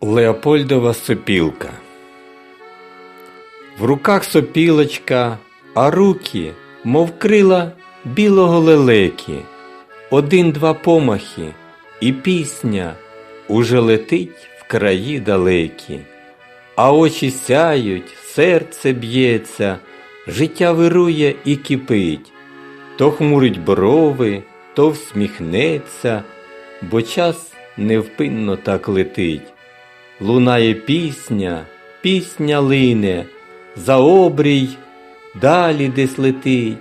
Леопольдова сопілка. В руках сопілочка, а руки, мов крила білого лелеки. Один-два помахи, і пісня уже летить в краї далекі. А очі сяють, серце б'ється, життя вирує і кипить. То хмурить брови, то всміхнеться, бо час невпинно так летить. Лунає пісня, пісня лине, за обрій далі десь летить.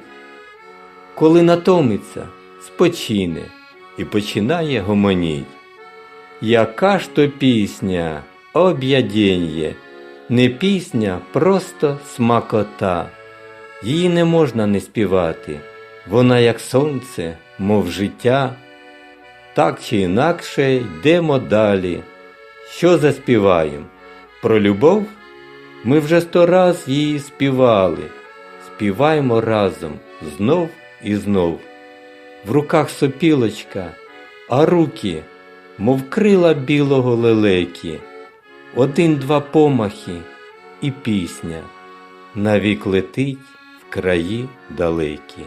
Коли натомиться, спочине і починає гомоніть. Яка ж то пісня, об'ядєнє, не пісня, просто смакота. Її не можна не співати, вона як сонце, мов життя. Так чи інакше йдемо далі. Що заспіваєм? Про любов? Ми вже сто раз її співали. Співаємо разом знов і знов. В руках сопілочка, а руки, мов крила білого лелеки. Один-два помахи і пісня навік летить в краї далекі.